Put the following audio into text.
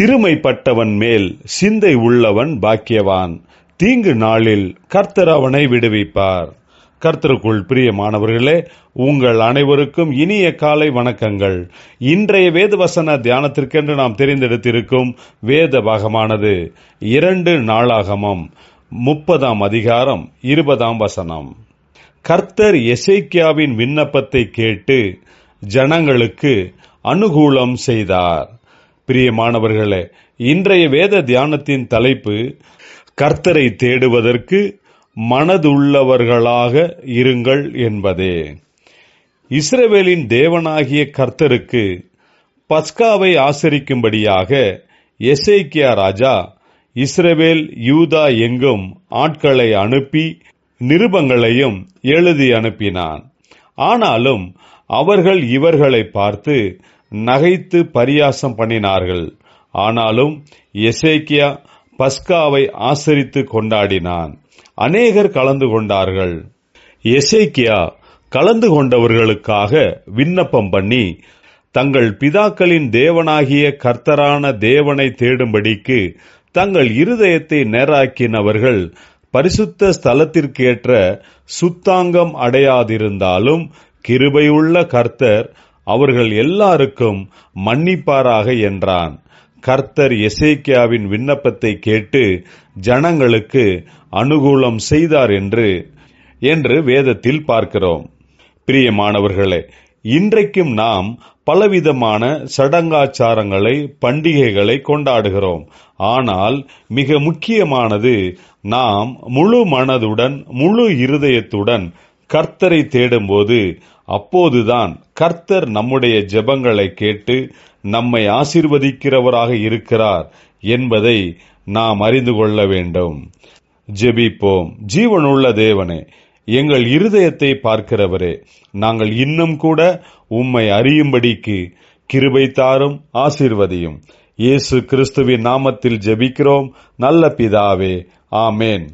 சிறுமைப்பட்டவன் மேல் சிந்தை உள்ளவன் பாக்கியவான். தீங்கு நாளில் கர்த்தர் அவனை விடுவிப்பார். கர்த்தருக்குள் பிரியமானவர்களே உங்கள் அனைவருக்கும் இனிய காலை வணக்கங்கள். இன்றைய வேத வசன தியானத்திற்கென்று நாம் தெரிந்தெடுத்திருக்கும் வேத பாகமானது இரண்டு நாளாகமம் முப்பதாம் அதிகாரம் இருபதாம் வசனம். கர்த்தர் எசைக்கியாவின் விண்ணப்பத்தை கேட்டு ஜனங்களுக்கு அனுகூலம் செய்தார். பிரியமானவர்களே இன்றைய வேத தியானத்தின் தலைப்பு கர்த்தரை தேடுவதற்கு மனதுள்ளவர்களாக இருங்கள் என்பதே. இஸ்ரவேலின் தேவனாகிய கர்த்தருக்கு பஸ்காவை ஆசரிக்கும்படியாக எசேக்கியா ராஜா இஸ்ரவேல் யூதா எங்கும் ஆட்களை அனுப்பி நிருபங்களையும் எழுதி அனுப்பினான். ஆனாலும் அவர்கள் இவர்களை பார்த்து நகைத்து பரியாசம் பண்ணினார்கள். ஆனாலும் எசேக்கியா பஸ்காவை ஆசரித்து கொண்டாடினான். அநேகர் கலந்து கொண்டார்கள். எசேக்கியா கலந்து கொண்டவர்களுக்காக விண்ணப்பம் பண்ணி தங்கள் பிதாக்களின் தேவனாகிய கர்த்தரான தேவனை தேடும்படிக்கு தங்கள் இருதயத்தை நேராக்கினவர்கள் பரிசுத்த ஸ்தலத்திற்கேற்ற சுத்தாங்கம் அடையாதிருந்தாலும் கிருபையுள்ள கர்த்தர் அவர்கள் எல்லாருக்கும் மன்னிப்பாராக என்றான். கர்த்தர் எசேக்கியாவின் விண்ணப்பத்தை கேட்டு ஜனங்களுக்கு அனுகூலம் செய்தார் என்று என்று வேதத்தில் பார்க்கிறோம். பிரியமானவர்களே இன்றைக்கும் நாம் பலவிதமான சடங்காச்சாரங்களை பண்டிகைகளை கொண்டாடுகிறோம். ஆனால் மிக முக்கியமானது நாம் முழு மனதுடன் முழு இருதயத்துடன் கர்த்தரை தேடும்போது அப்போதுதான் கர்த்தர் நம்முடைய ஜெபங்களை கேட்டு நம்மை ஆசிர்வதிக்கிறவராக இருக்கிறார் என்பதை நாம் அறிந்து கொள்ள வேண்டும். ஜெபிப்போம். ஜீவனுள்ள தேவனே எங்கள் இருதயத்தை பார்க்கிறவரே நாங்கள் இன்னும் கூட உம்மை அறியும்படிக்கு கிருபை தாரும் ஆசிர்வதியும். இயேசு கிறிஸ்துவின் நாமத்தில் ஜெபிக்கிறோம். நல்ல பிதாவே ஆமேன்.